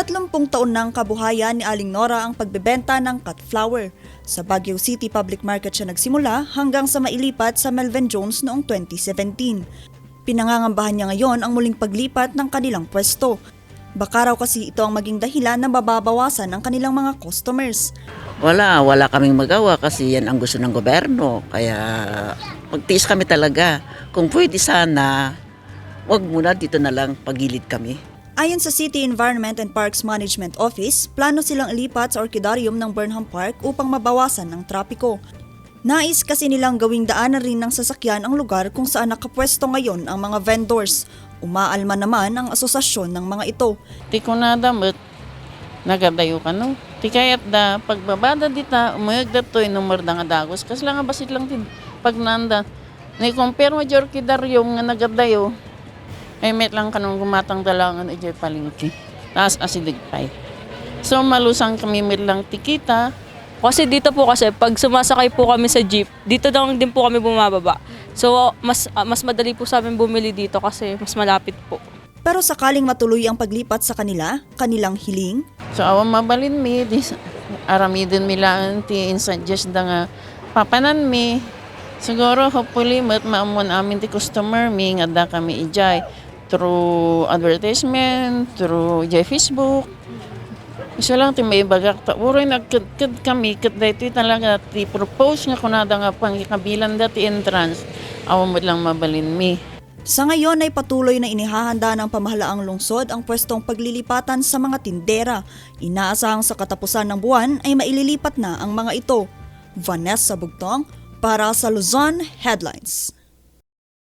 Tatlumpung taon ng kabuhayan ni Aling Nora ang pagbebenta ng cut flower. Sa Baguio City Public Market siya nagsimula hanggang sa mailipat sa Melvin Jones noong 2017. Pinangangambahan niya ngayon ang muling paglipat ng kanilang pwesto. Baka raw kasi ito ang maging dahilan na mababawasan ang kanilang mga customers. Wala, wala kaming magawa kasi yan ang gusto ng gobyerno. Kaya magtiis kami talaga. Kung pwede sana, wag muna dito na lang pagilid kami. Ayon sa City Environment and Parks Management Office, plano silang ilipat sa Orchidarium ng Burnham Park upang mabawasan ng trapiko. Nais kasi nilang gawing daanan rin ng sasakyan ang lugar kung saan nakapwesto ngayon ang mga vendors. Umaalma naman ang asosasyon ng mga ito. Ti ko na damot, nagadayo ka no. Ti kayat da, pagbabada dita, umayag da to, da nga dagos. Kasi lang nga basit lang ti, pag nanda. Na-compare mo jor kidaryong nga nagadayo, ay met lang kanong gumatang dalangan ay jay palingki. Taas asidig pay. So malusang kami met lang tikita, Kasi dito po kasi pag sumasakay po kami sa jeep, dito lang din po kami bumababa. So mas ah, mas madali po sa amin bumili dito kasi mas malapit po. Pero sakaling matuloy ang paglipat sa kanila, kanilang hiling, So awan mabalin mi, di, arami din mi lang ti insuggest da nga papanan mi. Siguro hopefully mat maamon amin ti customer mi nga da kami ijay through advertisement, through ijay Facebook. Isa lang ti may bagak ta uroy nagkad kami kat daytoy talaga ti propose nga kunada nga pangikabilan da ti entrance. Awan mo lang mabalin mi. Sa ngayon ay patuloy na inihahanda ng pamahalaang lungsod ang pwestong paglilipatan sa mga tindera. Inaasahang sa katapusan ng buwan ay maililipat na ang mga ito. Vanessa Bugtong para sa Luzon Headlines.